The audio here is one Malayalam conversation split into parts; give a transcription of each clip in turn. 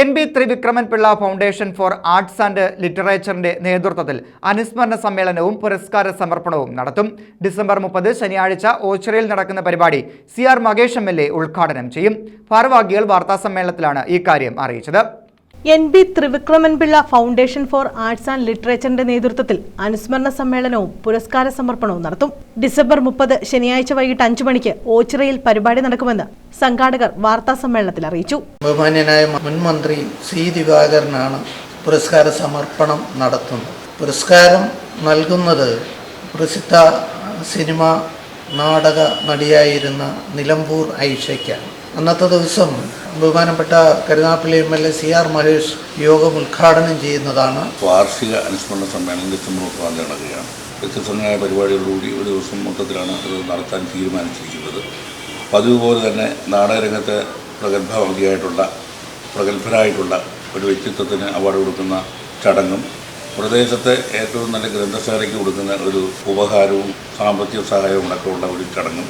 N B Trivikraman Pillai foundation for arts and ലിറ്ററേച്ചറിന്റെ നേതൃത്വത്തിൽ അനുസ്മരണ സമ്മേളനവും പുരസ്കാര സമർപ്പണവും നടത്തും. ഡിസംബർ മുപ്പത് ശനിയാഴ്ച ഓച്ചിറയിൽ നടക്കുന്ന പരിപാടി C R Makesh M L A ഉദ്ഘാടനം ചെയ്യും. ഭാരവാഹികൾ വാർത്താസമ്മേളനത്തിലാണ് ഇക്കാര്യം അറിയിച്ചത്. N B Trivikramanpillai foundation for arts and ലിറ്ററേച്ചറിന്റെ നേതൃത്വത്തിൽ അനുസ്മരണ സമ്മേളനവും പുരസ്കാര സമർപ്പണവും നടത്തും. ഡിസംബർ മുപ്പത് ശനിയാഴ്ച വൈകിട്ട് അഞ്ചു മണിക്ക് ഓച്ചിറയിൽ പരിപാടി നടക്കുമെന്ന് സംഘാടകർ വാർത്താ സമ്മേളനത്തിൽ അറിയിച്ചു. ബഹുമാന്യനായ മുൻ മന്ത്രി സി ദിവാകരനാണ് പുരസ്കാര സമർപ്പണം നടത്തുന്നത്. പുരസ്കാരം നൽകുന്നത് പ്രസിദ്ധ സിനിമ നാടക നടിയായിരുന്ന നിലമ്പൂർ ഐഷയ്ക്കാണ്. അന്നത്തെ ദിവസം ബഹുമാനപ്പെട്ട Karunappalli M L A C R Mahesh യോഗം ഉദ്ഘാടനം ചെയ്യുന്നതാണ്. വാർഷിക അനുസ്മരണ സമ്മേളനം ഡിസംബർ മുപ്പതാം തീയതി നടക്കുകയാണ് വ്യത്യസ്തങ്ങളായ പരിപാടികളോടുകൂടി ഒരു ദിവസം മൊത്തത്തിലാണ് ഇത് നടത്താൻ തീരുമാനിച്ചിരിക്കുന്നത്. പതിവ് പോലെ തന്നെ നാടകരംഗത്തെ പ്രഗത്ഭവതിയായിട്ടുള്ള പ്രഗത്ഭരായിട്ടുള്ള ഒരു വ്യക്തിത്വത്തിന് അവാർഡ് കൊടുക്കുന്ന ചടങ്ങും പ്രദേശത്തെ ഏറ്റവും നല്ല ഗ്രന്ഥശാലയ്ക്ക് കൊടുക്കുന്ന ഒരു ഉപഹാരവും സാമ്പത്തിക സഹായവും അടക്കമുള്ള ഒരു ചടങ്ങും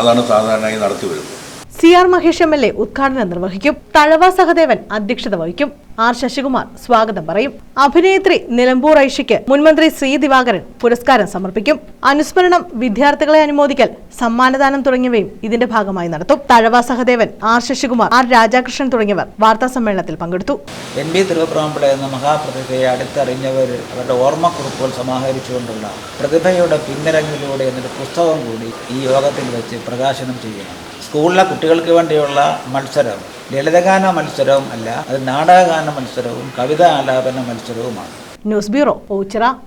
അതാണ് സാധാരണയായി നടത്തി വരുന്നത് C R Mahesh M L A ഉദ്ഘാടനം നിർവഹിക്കും. തഴവ സഹദേവൻ അധ്യക്ഷത വഹിക്കും. ആർ ശശികുമാർ സ്വാഗതം പറയും. അഭിനേത്രി നിലമ്പൂർ ഐഷയ്ക്ക് മുൻമന്ത്രി ശ്രീ ദിവാകരൻ പുരസ്കാരം സമർപ്പിക്കും. അനുസ്മരണം വിദ്യാർത്ഥികളെ അനുമോദിക്കൽ സമ്മാനദാനം തുടങ്ങിയവയും ഇതിന്റെ ഭാഗമായി നടത്തും. തഴവ സഹദേവൻ ആർ ശശികുമാർ ആർ രാജാകൃഷ്ണൻ തുടങ്ങിയവർ വാർത്താ സമ്മേളനത്തിൽ പങ്കെടുത്തു. എൻ ബി തിരുവപ്രാമ്പിള എന്ന മഹാപ്രതിഭയെ അടുത്തറിഞ്ഞവർ അവരുടെ ഓർമ്മക്കുറിപ്പുകൾ സമാഹരിച്ചുകൊണ്ടുള്ള പ്രതിഭയുടെ പിന്നിറങ്ങിലൂടെ എന്നൊരു പുസ്തകം കൂടി ഈ യോഗത്തിൽ വെച്ച് പ്രകാശനം ചെയ്യണം സ്കൂളിലെ കുട്ടികൾക്ക് വേണ്ടിയുള്ള മത്സരം ലളിതഗാന മത്സരവും അല്ല അത് നാടകഗാന മത്സരവും കവിതാ ആലാപന മത്സരവുമാണ്. News bureau Oachira